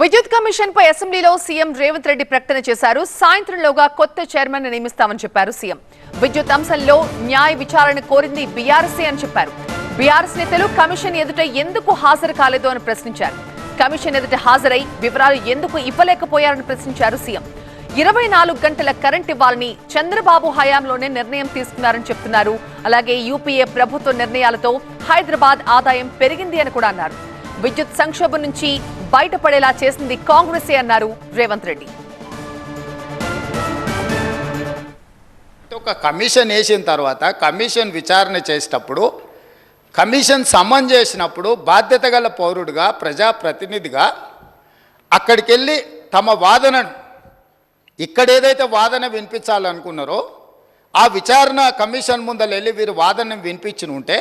విద్యుత్ కమిషన్ పై అసెంబ్లీలో సీఎం రేవంత్ రెడ్డి ప్రకటన చేశారు. సాయంత్రంలోగా కొత్త చైర్మన్ నియమిస్తామని చెప్పారు సీఎం. విద్యుత్ అంశంలో న్యాయ విచారణ కోరింది బీఆర్సీ అని చెప్పారు. బీఆర్ఎస్ నేతలు కమిషన్ ఎదుట ఎందుకు హాజరు కాలేదు అని ప్రశ్నించారు. కమిషన్ ఎదుట హాజరై వివరాలు ఎందుకు ఇవ్వలేకపోయారని ప్రశ్నించారు సీఎం. ఇరవై నాలుగు గంటల కరెంట్ ఇవ్వాలని చంద్రబాబు హయాంలోనే నిర్ణయం తీసుకున్నారని చెప్తున్నారు. అలాగే యూపీఏ ప్రభుత్వ నిర్ణయాలతో హైదరాబాద్ ఆదాయం పెరిగింది అని కూడా అన్నారు. విద్యుత్ సంక్షోభం నుంచి బయటపడేలా చేసింది కాంగ్రెసే అన్నారు రేవంత్ రెడ్డి. ఒక కమిషన్ వేసిన తర్వాత కమిషన్ విచారణ చేసేటప్పుడు కమిషన్ సమన్ చేసినప్పుడు బాధ్యత గల పౌరుడిగా ప్రజాప్రతినిధిగా అక్కడికి వెళ్ళి తమ వాదనను ఇక్కడ ఏదైతే వాదన వినిపించాలనుకున్నారో ఆ విచారణ కమిషన్ ముందర వెళ్ళి వీరు వాదన వినిపించిన ఉంటే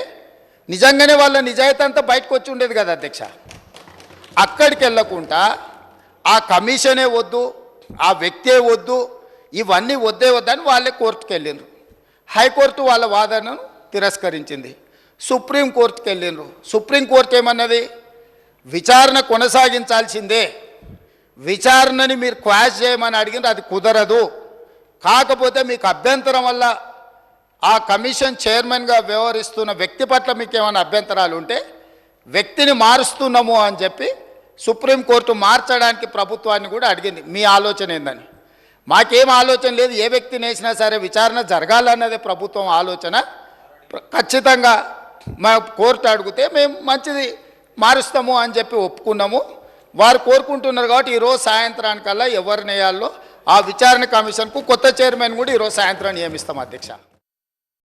నిజంగానే వాళ్ళ నిజాయితీ అంతా బయటకు వచ్చి ఉండేది కదా అధ్యక్ష. అక్కడికి వెళ్ళకుండా ఆ కమిషనే వద్దు ఆ వ్యక్తే వద్దు ఇవన్నీ వద్దే వద్దని వాళ్ళే కోర్టుకు వెళ్ళిండ్రు. హైకోర్టు వాళ్ళ వాదనను తిరస్కరించింది. సుప్రీంకోర్టుకు వెళ్ళిండ్రు. సుప్రీంకోర్టు ఏమన్నది? విచారణ కొనసాగించాల్సిందే. విచారణని మీరు క్వాష్ చేయమని అడిగిండ్రు అది కుదరదు. కాకపోతే మీకు అభ్యంతరం వల్ల ఆ కమిషన్ చైర్మన్గా వ్యవహరిస్తున్న వ్యక్తి పట్ల మీకు ఏమైనా అభ్యంతరాలు ఉంటే వ్యక్తిని మారుస్తున్నాము అని చెప్పి సుప్రీంకోర్టు మార్చడానికి ప్రభుత్వాన్ని కూడా అడిగింది. మీ ఆలోచన ఏందని? మాకేం ఆలోచన లేదు. ఏ వ్యక్తిని వేసినా సరే విచారణ జరగాలన్నదే ప్రభుత్వం ఆలోచన. ఖచ్చితంగా మా కోర్టు అడిగితే మేము మంచిది మారుస్తాము అని చెప్పి ఒప్పుకున్నాము. వారు కోరుకుంటున్నారు కాబట్టి ఈరోజు సాయంత్రానికల్లా ఎవరిని వేయాలో ఆ విచారణ కమిషన్కు కొత్త చైర్మన్ కూడా ఈరోజు సాయంత్రం నియమిస్తాం అధ్యక్ష.